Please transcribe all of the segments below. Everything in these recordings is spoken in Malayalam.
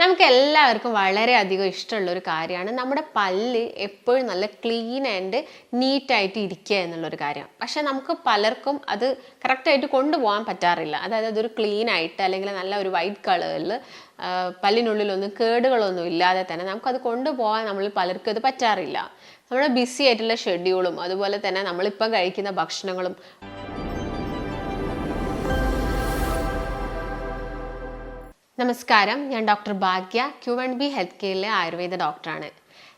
നമുക്ക് എല്ലാവർക്കും വളരെയധികം ഇഷ്ടമുള്ള ഒരു കാര്യമാണ്. നമ്മുടെ പല്ല് എപ്പോഴും നല്ല ക്ലീൻ ആൻഡ് നീറ്റായിട്ട് ഇരിക്കുക എന്നുള്ളൊരു കാര്യം പക്ഷേ നമുക്ക് പലർക്കും അത് കറക്റ്റായിട്ട് കൊണ്ടുപോകാൻ പറ്റാറില്ല. അതായത് അതൊരു ക്ലീൻ ആയിട്ട് അല്ലെങ്കിൽ നല്ല ഒരു വൈറ്റ് കളറിൽ പല്ലിനുള്ളിലൊന്നും കേടുകളൊന്നും ഇല്ലാതെ തന്നെ നമുക്കത് കൊണ്ടുപോകാൻ നമ്മൾ പലർക്കും അത് പറ്റാറില്ല. നമ്മുടെ ബിസി ആയിട്ടുള്ള ഷെഡ്യൂളും അതുപോലെ തന്നെ നമ്മളിപ്പം കഴിക്കുന്ന ഭക്ഷണങ്ങളും നമസ്കാരം. ഞാൻ doctor Bhagya Q one B health കെയറിലെ Ayurveda ഡോക്ടറാണ്.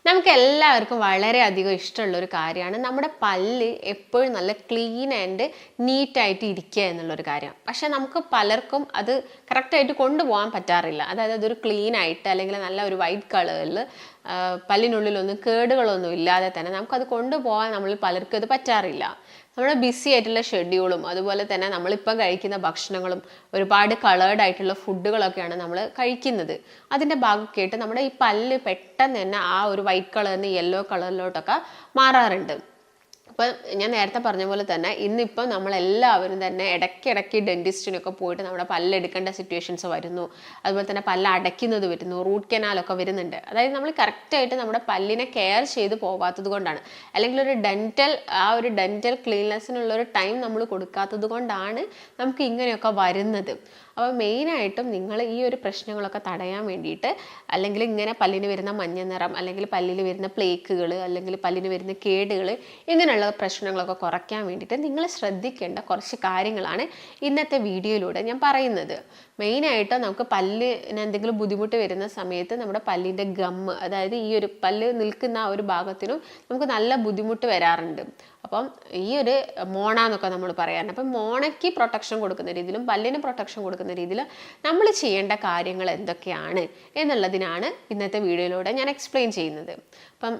നമുക്ക് എല്ലാവർക്കും വളരെയധികം ഇഷ്ടമുള്ള ഒരു കാര്യമാണ്. നമ്മുടെ പല്ല് എപ്പോഴും നല്ല ക്ലീൻ ആൻഡ് നീറ്റായിട്ട് ഇരിക്കുക എന്നുള്ളൊരു കാര്യം. പക്ഷെ നമുക്ക് പലർക്കും അത് കറക്റ്റായിട്ട് കൊണ്ടുപോകാൻ പറ്റാറില്ല. അതായത് അതൊരു ക്ലീൻ ആയിട്ട് അല്ലെങ്കിൽ നല്ല ഒരു വൈറ്റ് കളറിൽ പല്ലിനുള്ളിലൊന്നും കേടുകളൊന്നും ഇല്ലാതെ തന്നെ നമുക്കത് കൊണ്ടുപോകാൻ നമ്മൾ പലർക്കും അത് പറ്റാറില്ല. നമ്മുടെ ബിസി ആയിട്ടുള്ള ഷെഡ്യൂളും അതുപോലെ തന്നെ നമ്മളിപ്പം കഴിക്കുന്ന ഭക്ഷണങ്ങളും ഒരുപാട് കളേർഡ് ആയിട്ടുള്ള ഫുഡുകളൊക്കെയാണ് നമ്മൾ കഴിക്കുന്നത്. അതിന്റെ ഭാഗമൊക്കെ ആയിട്ട് നമ്മുടെ ഈ പല്ല് പെട്ടെന്ന് തന്നെ ആ ഒരു വൈറ്റ് കളറിൽ നിന്ന് യെല്ലോ കളറിലോട്ടൊക്കെ മാറാറുണ്ട്. അപ്പം ഞാൻ നേരത്തെ പറഞ്ഞ പോലെ തന്നെ ഇന്നിപ്പം നമ്മളെല്ലാവരും തന്നെ ഇടയ്ക്കിടയ്ക്ക് ഡെന്റിസ്റ്റിനൊക്കെ പോയിട്ട് നമ്മുടെ പല്ലെടുക്കേണ്ട സിറ്റുവേഷൻസ് വരുന്നു. അതുപോലെ തന്നെ പല്ല് അടയ്ക്കുന്നത് വരുന്നു. റൂട്ട് കനാലൊക്കെ വരുന്നുണ്ട്. അതായത് നമ്മൾ കറക്റ്റായിട്ട് നമ്മുടെ പല്ലിനെ കെയർ ചെയ്ത് പോകാത്തത് കൊണ്ടാണ്. അല്ലെങ്കിൽ ഒരു ഡെന്റൽ ആ ഒരു ഡെന്റൽ ക്ലീൻനെസ്സിനുള്ള ഒരു ടൈം നമ്മൾ കൊടുക്കാത്തത് കൊണ്ടാണ് നമുക്ക് ഇങ്ങനെയൊക്കെ വരുന്നത്. അപ്പോൾ മെയിനായിട്ടും നിങ്ങൾ ഈ ഒരു പ്രശ്നങ്ങളൊക്കെ തടയാൻ വേണ്ടിയിട്ട് അല്ലെങ്കിൽ ഇങ്ങനെ പല്ലിന് വരുന്ന മഞ്ഞ നിറം അല്ലെങ്കിൽ പല്ലിൽ വരുന്ന പ്ലേക്കുകൾ അല്ലെങ്കിൽ പല്ലിന് വരുന്ന കേടുകൾ ഇങ്ങനെയുള്ള പ്രശ്നങ്ങളൊക്കെ കുറയ്ക്കാൻ വേണ്ടിയിട്ട് നിങ്ങൾ ശ്രദ്ധിക്കേണ്ട കുറച്ച് കാര്യങ്ങളാണ് ഇന്നത്തെ വീഡിയോയിലൂടെ ഞാൻ പറയുന്നത്. മെയിനായിട്ട് നമുക്ക് പല്ലിന് എന്തെങ്കിലും ബുദ്ധിമുട്ട് വരുന്ന സമയത്ത് നമ്മുടെ പല്ലിന്റെ ഗമ്മ് അതായത് ഈ ഒരു പല്ല് നിൽക്കുന്ന ആ ഒരു ഭാഗത്തിനും നമുക്ക് നല്ല ബുദ്ധിമുട്ട് വരാറുണ്ട്. അപ്പം ഈ ഒരു മോണ എന്നൊക്കെ നമ്മൾ പറയാറുണ്ട്. അപ്പം മോണയ്ക്ക് പ്രൊട്ടക്ഷൻ കൊടുക്കുന്ന രീതിയിലും പല്ലിന് പ്രൊട്ടക്ഷൻ കൊടുക്കുന്ന രീതിയിലും നമ്മൾ ചെയ്യേണ്ട കാര്യങ്ങൾ എന്തൊക്കെയാണ് എന്നുള്ളതിനാണ് ഇന്നത്തെ വീഡിയോയിലൂടെ ഞാൻ എക്സ്പ്ലെയിൻ ചെയ്യുന്നത്. അപ്പം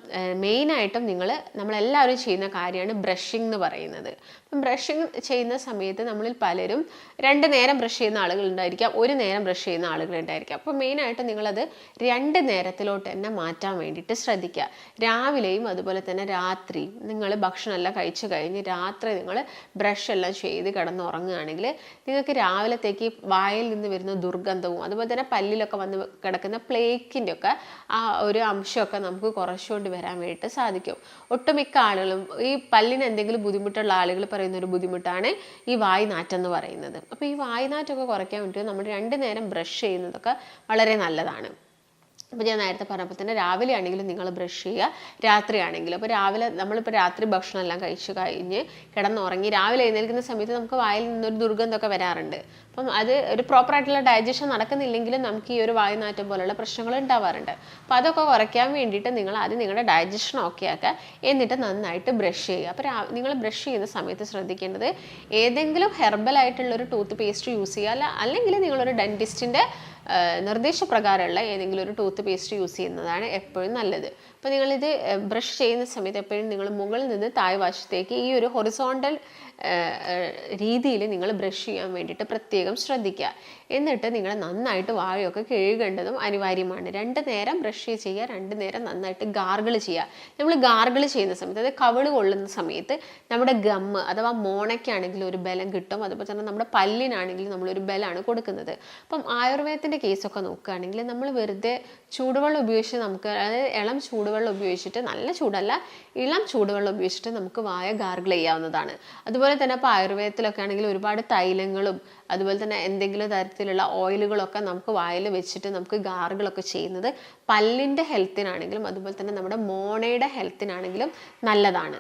മെയിനായിട്ടും നിങ്ങൾ നമ്മളെല്ലാവരും ചെയ്യുന്ന കാര്യമാണ് ബ്രഷിംഗ് എന്ന് പറയുന്നത്. അപ്പം ബ്രഷിംഗ് ചെയ്യുന്ന സമയത്ത് നമ്മളിൽ പലരും രണ്ട് നേരം ബ്രഷ് ചെയ്യുന്ന ആളുകളുണ്ടായിരിക്കാം ഒരു നേരം ബ്രഷ് ചെയ്യുന്ന ആളുകളുണ്ടായിരിക്കാം അപ്പോൾ മെയിനായിട്ട് നിങ്ങളത് രണ്ട് നേരത്തിലോട്ട് തന്നെ മാറ്റാൻ വേണ്ടിയിട്ട് ശ്രദ്ധിക്കുക. രാവിലെയും അതുപോലെ തന്നെ രാത്രി നിങ്ങൾ ഭക്ഷണമെല്ലാം കഴിച്ചു കഴിഞ്ഞ് രാത്രി നിങ്ങൾ ബ്രഷ് എല്ലാം ചെയ്ത് കിടന്നുറങ്ങുകയാണെങ്കിൽ നിങ്ങൾക്ക് രാവിലത്തേക്ക് വായിൽ നിന്ന് വരുന്ന ദുർഗന്ധവും അതുപോലെ തന്നെ പല്ലിലൊക്കെ വന്ന് കിടക്കുന്ന പ്ലേക്കിന്റെ ഒക്കെ ആ ഒരു അംശമൊക്കെ നമുക്ക് കുറച്ചുകൊണ്ട് വരാൻ വേണ്ടിയിട്ട് സാധിക്കും. ഒട്ടുമിക്ക ആളുകളും ഈ പല്ലിന് എന്തെങ്കിലും ബുദ്ധിമുട്ടുള്ള ആളുകൾ പറയുന്ന ഒരു ബുദ്ധിമുട്ടാണ് ഈ വായ് നാറ്റം എന്ന് പറയുന്നത്. അപ്പോൾ ഈ വായ് നാറ്റമൊക്കെ കുറയ്ക്കാൻ വേണ്ടി നമ്മൾ രണ്ട് നേരം ബ്രഷ് ചെയ്യുന്നതൊക്കെ വളരെ നല്ലതാണ്. അപ്പോൾ ഞാൻ നേരത്തെ പറഞ്ഞപ്പോൾ തന്നെ രാവിലെ ആണെങ്കിലും നിങ്ങൾ ബ്രഷ് ചെയ്യുക രാത്രി ആണെങ്കിലും. അപ്പോൾ രാവിലെ നമ്മളിപ്പോൾ രാത്രി ഭക്ഷണം എല്ലാം കഴിച്ചു കഴിഞ്ഞ് കിടന്നുറങ്ങി രാവിലെ എഴുന്നേൽക്കുന്ന സമയത്ത് നമുക്ക് വായിൽ നിന്നൊരു ദുർഗന്ധമൊക്കെ വരാറുണ്ട്. അപ്പം അത് ഒരു പ്രോപ്പറായിട്ടുള്ള ഡൈജഷൻ നടക്കുന്നില്ലെങ്കിലും നമുക്ക് ഈ ഒരു വായുനാറ്റം പോലുള്ള പ്രശ്നങ്ങൾ ഉണ്ടാവാറുണ്ട്. അപ്പോൾ അതൊക്കെ കുറയ്ക്കാൻ വേണ്ടിയിട്ട് നിങ്ങൾ ആദ്യം നിങ്ങളുടെ ഡൈജഷൻ ഓക്കെ ആക്കുക. എന്നിട്ട് നന്നായിട്ട് ബ്രഷ് ചെയ്യുക. അപ്പോൾ നിങ്ങൾ ബ്രഷ് ചെയ്യുന്ന സമയത്ത് ശ്രദ്ധിക്കേണ്ടത് ഏതെങ്കിലും ഒരു ടൂത്ത് പേസ്റ്റ് യൂസ് ചെയ്യുക. അല്ല അല്ലെങ്കിൽ നിങ്ങളൊരു ഡെന്റിസ്റ്റിന്റെ നിർദ്ദേശപ്രകാരമുള്ള ഏതെങ്കിലും ഒരു ടൂത്ത് പേസ്റ്റ് യൂസ് ചെയ്യുന്നതാണ് എപ്പോഴും നല്ലത്. അപ്പോൾ നിങ്ങളിത് ബ്രഷ് ചെയ്യുന്ന സമയത്ത് എപ്പോഴും നിങ്ങൾ മുകളിൽ നിന്ന് താഴ്വശത്തേക്ക് ഈ ഒരു ഹൊറിസോണ്ടൽ രീതിയിൽ നിങ്ങൾ ബ്രഷ് ചെയ്യാൻ വേണ്ടിയിട്ട് പ്രത്യേകം ശ്രദ്ധിക്കുക. എന്നിട്ട് നിങ്ങൾ നന്നായിട്ട് വാഴയൊക്കെ കഴുകേണ്ടതും അനിവാര്യമാണ്. രണ്ട് നേരം ബ്രഷ് ചെയ്യുക രണ്ട് നേരം നന്നായിട്ട് ഗാർഗിൾ ചെയ്യുക. നമ്മൾ ഗാർഗിൾ ചെയ്യുന്ന സമയത്ത് അതായത് കവിൾ കൊള്ളുന്ന സമയത്ത് നമ്മുടെ ഗം അഥവാ മോണയ്ക്കാണെങ്കിലും ഒരു ബലം കിട്ടും. അതുപോലെ തന്നെ നമ്മുടെ പല്ലിനാണെങ്കിലും നമ്മളൊരു ബലമാണ് കൊടുക്കുന്നത്. അപ്പം ആയുർവേദത്തിന്റെ കേസൊക്കെ നോക്കുകയാണെങ്കിൽ നമ്മൾ വെറുതെ ചൂടുവെള്ളം ഉപയോഗിച്ച് നമുക്ക് അതായത് ഇളം ചൂടുവെള്ളം ഉപയോഗിച്ചിട്ട് നല്ല ചൂടല്ല ഇളം ചൂടുവെള്ളം ഉപയോഗിച്ചിട്ട് നമുക്ക് വായ ഗാർഗിൾ ചെയ്യാവുന്നതാണ്. അതുപോലെ തന്നെ ഇപ്പോൾ ആയുർവേദത്തിലൊക്കെ ആണെങ്കിൽ ഒരുപാട് തൈലങ്ങളും അതുപോലെ തന്നെ എന്തെങ്കിലും തരത്തിലുള്ള ഓയിലുകളൊക്കെ നമുക്ക് വായിൽ വെച്ചിട്ട് നമുക്ക് ഗാർഗിളൊക്കെ ചെയ്യുന്നത് പല്ലിന്റെ ഹെൽത്തിനാണെങ്കിലും അതുപോലെ തന്നെ നമ്മുടെ മോണയുടെ ഹെൽത്തിനാണെങ്കിലും നല്ലതാണ്.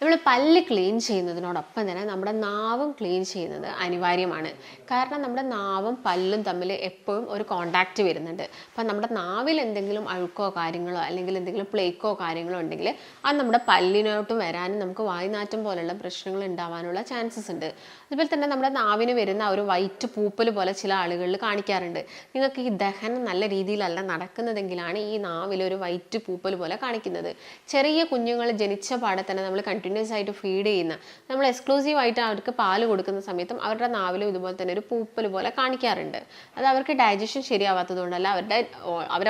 നമ്മൾ പല്ല് ക്ലീൻ ചെയ്യുന്നതിനോടൊപ്പം തന്നെ നമ്മുടെ നാവും ക്ലീൻ ചെയ്യുന്നത് അനിവാര്യമാണ്. കാരണം നമ്മുടെ നാവും പല്ലും തമ്മിൽ എപ്പോഴും ഒരു കോണ്ടാക്റ്റ് വരുന്നുണ്ട്. അപ്പം നമ്മുടെ നാവിൽ എന്തെങ്കിലും അഴുക്കോ കാര്യങ്ങളോ അല്ലെങ്കിൽ എന്തെങ്കിലും പ്ലേക്കോ കാര്യങ്ങളോ ഉണ്ടെങ്കിൽ അത് നമ്മുടെ പല്ലിനോട്ട് വരാനും നമുക്ക് വായുനാറ്റം പോലുള്ള പ്രശ്നങ്ങൾ ഉണ്ടാവാനുള്ള ചാൻസസ് ഉണ്ട്. അതുപോലെ തന്നെ നമ്മുടെ നാവിന് വരുന്ന ഒരു വൈറ്റ് പൂപ്പൽ പോലെ ചില ആളുകളിൽ കാണിക്കാറുണ്ട്. നിങ്ങൾക്ക് ഈ ദഹനം നല്ല രീതിയിലല്ല നടക്കുന്നതെങ്കിലാണ് ഈ നാവിലൊരു വൈറ്റ് പൂപ്പൽ പോലെ കാണിക്കുന്നത്. ചെറിയ കുഞ്ഞുങ്ങൾ ജനിച്ച പാടെ തന്നെ നമ്മൾ കണ്ടിട്ടുണ്ട് കണ്ടിന്യൂസ് ആയിട്ട് ഫീഡ് ചെയ്യുന്ന നമ്മൾ എക്സ്ക്ലൂസീവ് ആയിട്ട് അവർക്ക് പാൽ കൊടുക്കുന്ന സമയത്തും അവരുടെ നാവിലും ഇതുപോലെ തന്നെ ഒരു പൂപ്പൽ പോലെ കാണിക്കാറുണ്ട്. അത് അവർക്ക് ഡൈജഷൻ ശരിയാവാത്തതുകൊണ്ടല്ല അവരുടെ അവർ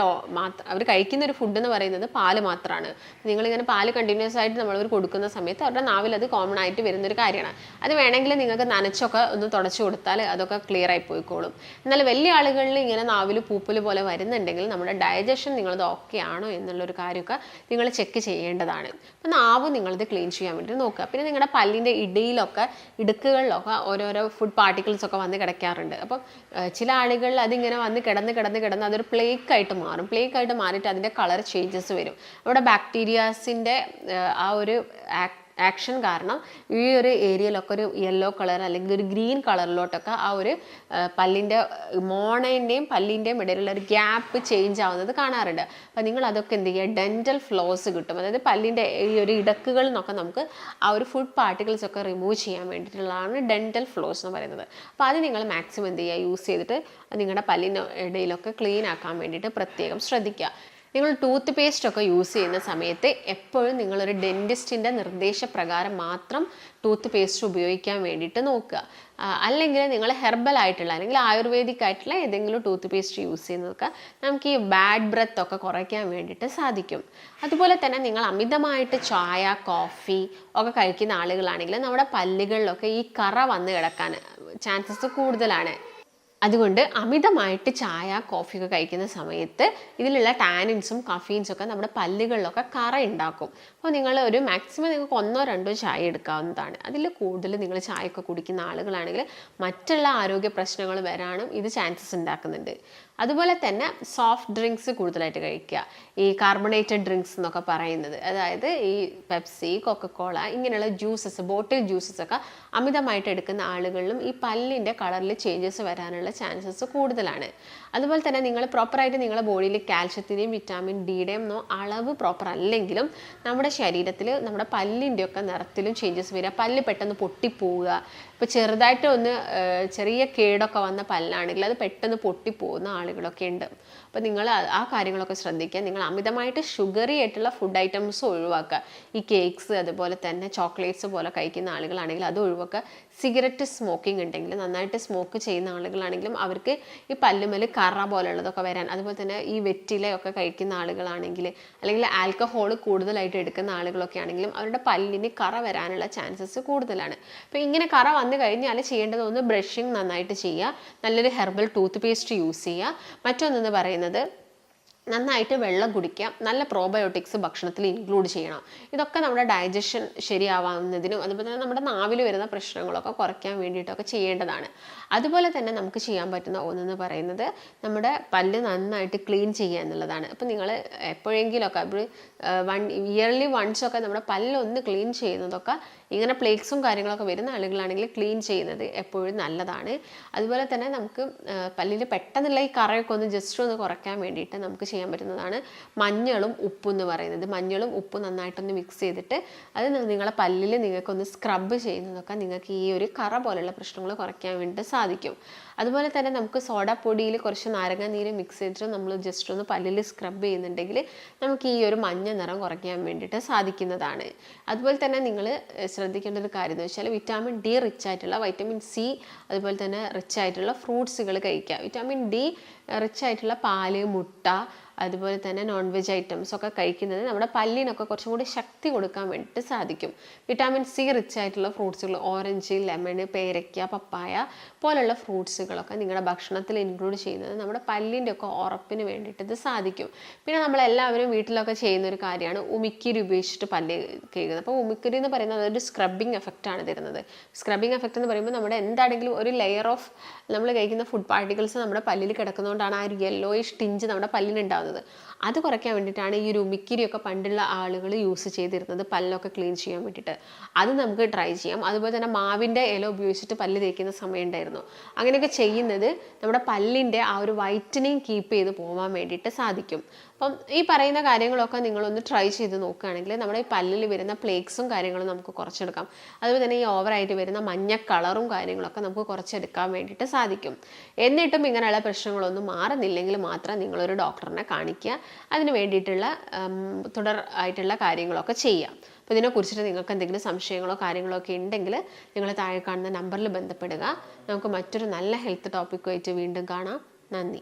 അവർ കഴിക്കുന്ന ഒരു ഫുഡ് എന്ന് പറയുന്നത് പാൽ മാത്രമാണ് നിങ്ങളിങ്ങനെ പാൽ കണ്ടിന്യൂസ് ആയിട്ട് നമ്മൾ കൊടുക്കുന്ന സമയത്ത് അവരുടെ നാവിൽ അത് കോമൺ ആയിട്ട് വരുന്ന ഒരു കാര്യമാണ്. അത് വേണമെങ്കിൽ നിങ്ങൾക്ക് നനച്ചൊക്കെ ഒന്ന് തുടച്ചു കൊടുത്താൽ അതൊക്കെ ക്ലിയർ ആയി പോയിക്കോളും. എന്നാൽ വലിയ ആളുകളിൽ ഇങ്ങനെ നാവിൽ പൂപ്പൽ പോലെ വരുന്നുണ്ടെങ്കിൽ നമ്മുടെ ഡൈജഷൻ നിങ്ങളത് ഓക്കെ ആണോ എന്നുള്ളൊരു കാര്യമൊക്കെ നിങ്ങൾ ചെക്ക് ചെയ്യേണ്ടതാണ്. അപ്പം നാവ് നിങ്ങളത് ക്ലീൻ ചെയ്യാൻ വേണ്ടി നോക്കുക. പിന്നെ നിങ്ങളുടെ പല്ലിന്റെ ഇടയിലൊക്കെ ഇടുക്കുകളിലൊക്കെ ഓരോരോ ഫുഡ് പാർട്ടിക്കിൾസ് ഒക്കെ വന്ന് കിടക്കാറുണ്ട്. അപ്പം ചില ആളുകളിൽ അതിങ്ങനെ വന്ന് കിടന്ന് കിടന്ന് കിടന്ന് അതൊരു പ്ലേക്ക് ആയിട്ട് മാറും. പ്ലേക്ക് ആയിട്ട് മാറിയിട്ട് അതിന്റെ കളർ ചേഞ്ചസ് വരും. അവിടെ ബാക്ടീരിയാസിന്റെ ആ ഒരു ആക് ആക്ഷൻ കാരണം ഈ ഒരു ഏരിയയിലൊക്കെ ഒരു യെല്ലോ കളർ അല്ലെങ്കിൽ ഒരു ഗ്രീൻ കളറിലോട്ടൊക്കെ ആ ഒരു പല്ലിന്റെ മോണേന്റെയും പല്ലിന്റെയും ഇടയിലുള്ള ഒരു ഗ്യാപ്പ് ചേഞ്ച് ആവുന്നത് കാണാറുണ്ട്. അപ്പോൾ നിങ്ങൾ അതൊക്കെ എന്ത് ചെയ്യുക? ഡെന്റൽ ഫ്ലോസ് കിട്ടും. അതായത് പല്ലിന്റെ ഈ ഒരു ഇടക്കുകളിൽ നിന്നൊക്കെ നമുക്ക് ആ ഒരു ഫുഡ് പാർട്ടിക്കിൾസ് ഒക്കെ റിമൂവ് ചെയ്യാൻ വേണ്ടിയിട്ടുള്ളതാണ് ഡെന്റൽ ഫ്ലോസ് എന്ന് പറയുന്നത്. അപ്പോൾ അത് നിങ്ങൾ മാക്സിമം എന്ത് ചെയ്യുക? യൂസ് ചെയ്തിട്ട് നിങ്ങളുടെ പല്ലിന്റെ ഇടയിലൊക്കെ ക്ലീൻ ആക്കാൻ വേണ്ടിയിട്ട് പ്രത്യേകം ശ്രദ്ധിക്കുക. നിങ്ങൾ ടൂത്ത് പേസ്റ്റ് ഒക്കെ യൂസ് ചെയ്യുന്ന സമയത്ത് എപ്പോഴും നിങ്ങളൊരു ഡെന്റിസ്റ്റിന്റെ നിർദ്ദേശപ്രകാരം മാത്രം ടൂത്ത് പേസ്റ്റ് ഉപയോഗിക്കാൻ വേണ്ടിയിട്ട് നോക്കുക. അല്ലെങ്കിൽ നിങ്ങൾ ഹെർബൽ ആയിട്ടുള്ള അല്ലെങ്കിൽ ആയുർവേദിക് ആയിട്ടുള്ള ഏതെങ്കിലും ടൂത്ത് പേസ്റ്റ് യൂസ് ചെയ്യുന്നതൊക്കെ നമുക്ക് ഈ ബാഡ് ബ്രത്ത് ഒക്കെ കുറയ്ക്കാൻ വേണ്ടിയിട്ട് സാധിക്കും. അതുപോലെ തന്നെ നിങ്ങൾ അമിതമായിട്ട് ചായ കോഫി ഒക്കെ കഴിക്കുന്ന ആളുകളാണെങ്കിൽ നമ്മുടെ പല്ലുകളിലൊക്കെ ഈ കറ വന്ന് കിടക്കാൻ ചാൻസസ് കൂടുതലാണ്. അതുകൊണ്ട് അമിതമായിട്ട് ചായ കോഫിയൊക്കെ കഴിക്കുന്ന സമയത്ത് ഇതിലുള്ള ടാനിൻസും കഫീൻസും ഒക്കെ നമ്മുടെ പല്ലുകളിലൊക്കെ കറ ഉണ്ടാക്കും. അപ്പോൾ നിങ്ങൾ ഒരു മാക്സിമം നിങ്ങൾക്ക് ഒന്നോ രണ്ടോ ചായ എടുക്കാവുന്നതാണ്. അതിൽ കൂടുതൽ നിങ്ങൾ ചായയൊക്കെ കുടിക്കുന്ന ആളുകളാണെങ്കിൽ മറ്റുള്ള ആരോഗ്യ പ്രശ്നങ്ങൾ വരാനും ഇത് ചാൻസസ് ഉണ്ടാക്കുന്നുണ്ട്. അതുപോലെ തന്നെ സോഫ്റ്റ് ഡ്രിങ്ക്സ് കൂടുതലായിട്ട് കഴിക്കുക. ഈ കാർബണേറ്റഡ് ഡ്രിങ്ക്സ് എന്നൊക്കെ പറയുന്നത്. അതായത് ഈ പെപ്സി കൊക്കക്കോള ഇങ്ങനെയുള്ള ജ്യൂസസ് ബോട്ടിൽ ജ്യൂസസ് ഒക്കെ അമിതമായിട്ട് എടുക്കുന്ന ആളുകളിലും ഈ പല്ലിന്റെ കളറിൽ ചേഞ്ചസ് വരാനുള്ള ചാൻസസ് കൂടുതലാണ്. അതുപോലെ തന്നെ നിങ്ങൾ പ്രോപ്പറായിട്ട് നിങ്ങളുടെ ബോഡിയിൽ കാൽഷ്യത്തിന്റെയും വിറ്റാമിൻ ഡിയുടെയും അളവ് പ്രോപ്പർ അല്ലെങ്കിലും നമ്മുടെ ശരീരത്തിൽ നമ്മുടെ പല്ലിന്റെയൊക്കെ നിറത്തിലും ചേഞ്ചസ് വരിക. പല്ല് പെട്ടെന്ന് പൊട്ടിപ്പോവുക. ഇപ്പോൾ ചെറുതായിട്ട് ഒന്ന് ചെറിയ കേടൊക്കെ വന്ന പല്ലാണെങ്കിൽ അത് പെട്ടെന്ന് പൊട്ടിപ്പോകുന്ന ആളുകളൊക്കെ ഉണ്ട്. അപ്പോൾ നിങ്ങൾ ആ- കാര്യങ്ങളൊക്കെ ശ്രദ്ധിക്കുക. നിങ്ങൾ അമിതമായിട്ട് ഷുഗറി ആയിട്ടുള്ള ഫുഡ് ഐറ്റംസ് ഒഴിവാക്കുക. ഈ കേക്ക്സ് അതുപോലെ തന്നെ ചോക്ലേറ്റ്സ് പോലെ കഴിക്കുന്ന ആളുകളാണെങ്കിൽ അത് ഒഴിവാക്കുക. സിഗരറ്റ് സ്മോക്കിംഗ് ഉണ്ടെങ്കിൽ നന്നായിട്ട് സ്മോക്ക് ചെയ്യുന്ന ആളുകളാണെങ്കിലും അവർക്ക് ഈ പല്ലുമൽ കറ പോലുള്ളതൊക്കെ വരാൻ അതുപോലെ തന്നെ ഈ വെറ്റിലയൊക്കെ കഴിക്കുന്ന ആളുകളാണെങ്കിൽ അല്ലെങ്കിൽ ആൽക്കഹോൾ കൂടുതലായിട്ട് എടുക്കുന്ന ആളുകളൊക്കെ ആണെങ്കിലും അവരുടെ പല്ലിന് കറ വരാനുള്ള ചാൻസസ് കൂടുതലാണ്. അപ്പോൾ ഇങ്ങനെ കറ വന്നു കഴിഞ്ഞാൽ ചെയ്യേണ്ടത് ഒന്ന് ബ്രഷിങ് നന്നായിട്ട് ചെയ്യുക. നല്ലൊരു ഹെർബൽ ടൂത്ത് പേസ്റ്റ് യൂസ് ചെയ്യുക മറ്റൊന്നെന്ന് പറയുന്നത് നന്നായിട്ട് വെള്ളം കുടിക്കുക നല്ല പ്രോബയോട്ടിക്സ് ഭക്ഷണത്തിൽ ഇൻക്ലൂഡ് ചെയ്യണം. ഇതൊക്കെ നമ്മുടെ ഡൈജഷൻ ശരിയാവുന്നതിനും അതുപോലെ തന്നെ നമ്മുടെ നാവിൽ വരുന്ന പ്രശ്നങ്ങളൊക്കെ കുറയ്ക്കാൻ വേണ്ടിയിട്ടൊക്കെ ചെയ്യേണ്ടതാണ്. അതുപോലെ തന്നെ നമുക്ക് ചെയ്യാൻ പറ്റുന്ന ഒന്നെന്ന് പറയുന്നത് നമ്മുടെ പല്ല് നന്നായിട്ട് ക്ലീൻ ചെയ്യുക എന്നുള്ളതാണ്. അപ്പോൾ നിങ്ങൾ എപ്പോഴെങ്കിലുമൊക്കെ വൺ ഇയർലി വൺസ് ഒക്കെ നമ്മുടെ പല്ലൊന്ന് ക്ലീൻ ചെയ്യുന്നതൊക്കെ ഇങ്ങനെ പ്ലേക്സും കാര്യങ്ങളൊക്കെ വരുന്ന ആളുകളാണെങ്കിൽ ക്ലീൻ ചെയ്യുന്നത് എപ്പോഴും നല്ലതാണ്. അതുപോലെ തന്നെ നമുക്ക് പല്ലിൽ പെട്ടെന്നുള്ള ഈ കറയൊക്കെ ഒന്ന് ജസ്റ്റ് ഒന്ന് കുറയ്ക്കാൻ വേണ്ടിയിട്ട് നമുക്ക് ചെയ്യാൻ പറ്റുന്നതാണ് മഞ്ഞളും ഉപ്പും എന്ന് പറയുന്നത്. മഞ്ഞളും ഉപ്പും നന്നായിട്ടൊന്ന് മിക്സ് ചെയ്തിട്ട് അത് നിങ്ങളെ പല്ലിൽ നിങ്ങൾക്കൊന്ന് സ്ക്രബ് ചെയ്യുന്നതൊക്കെ നിങ്ങൾക്ക് ഈ ഒരു കറ പോലുള്ള പ്രശ്നങ്ങൾ കുറയ്ക്കാൻ വേണ്ടിയിട്ട് സാധിക്കും. അതുപോലെ തന്നെ നമുക്ക് സോഡ പൊടിയിൽ കുറച്ച് നാരങ്ങ നീര് മിക്സ് ചെയ്തിട്ട് നമ്മൾ ജസ്റ്റ് ഒന്ന് പല്ലിൽ സ്ക്രബ് ചെയ്യുന്നുണ്ടെങ്കിൽ നമുക്ക് ഈ ഒരു മഞ്ഞ നിറം കുറയ്ക്കാൻ വേണ്ടിയിട്ട് സാധിക്കുന്നതാണ്. അതുപോലെ തന്നെ നിങ്ങൾ ശ്രദ്ധിക്കേണ്ട ഒരു കാര്യം എന്ന് വെച്ചാൽ വിറ്റാമിൻ ഡി റിച്ച് ആയിട്ടുള്ള വൈറ്റമിൻ സി അതുപോലെ തന്നെ റിച്ച് ആയിട്ടുള്ള ഫ്രൂട്ട്സുകൾ കഴിക്കുക. വിറ്റാമിൻ ഡി റിച്ച് ആയിട്ടുള്ള പാൽ മുട്ട അതുപോലെ തന്നെ നോൺ വെജ് ഐറ്റംസ് ഒക്കെ കഴിക്കുന്നത് നമ്മുടെ പല്ലിനൊക്കെ കുറച്ചും കൂടി ശക്തി കൊടുക്കാൻ വേണ്ടിയിട്ട് സാധിക്കും. വിറ്റാമിൻ സി റിച്ച് ആയിട്ടുള്ള ഫ്രൂട്ട്സുകൾ ഓറഞ്ച് ലെമൺ പേരയ്ക്ക പപ്പായ പോലുള്ള ഫ്രൂട്ട്സുകളൊക്കെ നിങ്ങളുടെ ഭക്ഷണത്തിൽ ഇൻക്ലൂഡ് ചെയ്യുന്നത് നമ്മുടെ പല്ലിന്റെ ഒക്കെ ഉറപ്പിന് വേണ്ടിയിട്ട് ഇത് സാധിക്കും. പിന്നെ നമ്മളെല്ലാവരും വീട്ടിലൊക്കെ ചെയ്യുന്ന ഒരു കാര്യമാണ് ഉമിക്കിരി ഉപയോഗിച്ചിട്ട് പല്ല് കഴുകുന്നത്. അപ്പോൾ ഉമിക്കിരി എന്ന് പറയുന്നത് അതൊരു സ്ക്രബിങ് ആണ് തരുന്നത്. സ്ക്രബിങ് എഫക്റ്റ് എന്ന് പറയുമ്പോൾ നമ്മുടെ എന്താണെങ്കിലും ഒരു ലെയർ ഓഫ് നമ്മൾ കഴിക്കുന്ന ഫുഡ് പാർട്ടിക്കിൾസ് നമ്മുടെ പല്ലിൽ കിടക്കുന്നതുകൊണ്ടാണ് ആ ഒരു യെല്ലോയിഷ് ടിഞ്ച് നമ്മുടെ പല്ലിന് ഉണ്ടാകുന്നത് അത് കുറയ്ക്കാൻ വേണ്ടിയിട്ടാണ് ഈ ഒരു ഉമിക്കിരിയൊക്കെ പണ്ടുള്ള ആളുകൾ യൂസ് ചെയ്തിരുന്നത് പല്ലൊക്കെ ക്ലീൻ ചെയ്യാൻ വേണ്ടിയിട്ട്. അത് നമുക്ക് ട്രൈ ചെയ്യാം. അതുപോലെ തന്നെ മാവിന്റെ ഇല ഉപയോഗിച്ചിട്ട് പല്ല് തേക്കുന്ന സമയം ഉണ്ടായിരുന്നു. അങ്ങനെയൊക്കെ ചെയ്യുന്നത് നമ്മുടെ പല്ലിന്റെ ആ ഒരു വൈറ്റനിങ് കീപ്പ് ചെയ്ത് പോകാൻ വേണ്ടിയിട്ട് സാധിക്കും. അപ്പം ഈ പറയുന്ന കാര്യങ്ങളൊക്കെ നിങ്ങളൊന്ന് ട്രൈ ചെയ്ത് നോക്കുകയാണെങ്കിൽ നമ്മുടെ ഈ പല്ലിൽ വരുന്ന പ്ലേക്സും കാര്യങ്ങളും നമുക്ക് കുറച്ചെടുക്കാം. അതുപോലെ തന്നെ ഈ ഓവറായിട്ട് വരുന്ന മഞ്ഞ കളറും കാര്യങ്ങളൊക്കെ നമുക്ക് കുറച്ചെടുക്കാൻ വേണ്ടിയിട്ട് സാധിക്കും. എന്നിട്ടും ഇങ്ങനെയുള്ള പ്രശ്നങ്ങളൊന്നും മാറുന്നില്ലെങ്കിൽ മാത്രം നിങ്ങളൊരു ഡോക്ടറിനെ കാണിക്കുക. അതിന് വേണ്ടിയിട്ടുള്ള തുടർ ആയിട്ടുള്ള കാര്യങ്ങളൊക്കെ ചെയ്യാം അപ്പോൾ ഇതിനെക്കുറിച്ചിട്ട് നിങ്ങൾക്ക് എന്തെങ്കിലും സംശയങ്ങളോ കാര്യങ്ങളോ ഒക്കെ ഉണ്ടെങ്കിൽ നിങ്ങൾ താഴെ കാണുന്ന നമ്പറിൽ ബന്ധപ്പെടുക. നമുക്ക് മറ്റൊരു നല്ല ഹെൽത്ത് ടോപ്പിക്കുമായിട്ട് വീണ്ടും കാണാം. നന്ദി.